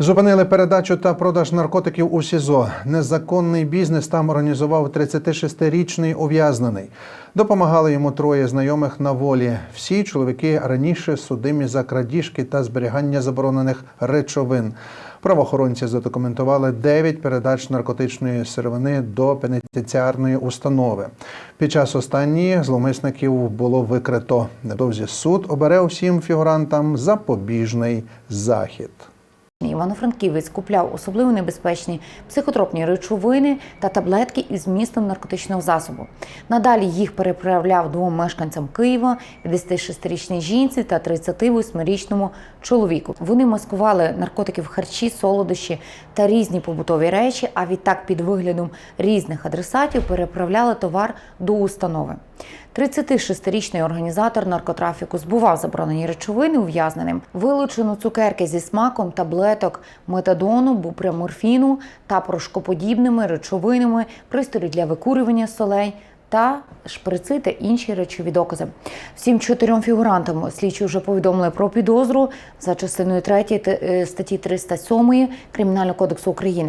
Зупинили передачу та продаж наркотиків у СІЗО. Незаконний бізнес там організував 36-річний ув'язнений. Допомагали йому троє знайомих на волі. Всі чоловіки раніше судимі за крадіжки та зберігання заборонених речовин. Правоохоронці задокументували 9 передач наркотичної сировини до пенітенціарної установи. Під час останньої зловмисників було викрито. Невдовзі суд обере усім фігурантам запобіжний захід. Івано-Франківець купляв особливо небезпечні психотропні речовини та таблетки із вмістом наркотичного засобу. Надалі їх переправляв двом мешканцям Києва, 56-річній жінці та 38-річному чоловіку. Вони маскували наркотики в харчі, солодощі та різні побутові речі. А відтак під виглядом різних адресатів переправляли товар до установи. 36-річний організатор наркотрафіку збував заборонені речовини ув'язненим. Вилучено цукерки зі смаком таблеток метадону, бупреморфіну та порошкоподібними речовинами, пристрої для викурювання солей. Та шприци та інші речові докази. Всім чотирьом фігурантам слідчі вже повідомили про підозру за частиною 3 статті 307 Кримінального кодексу України.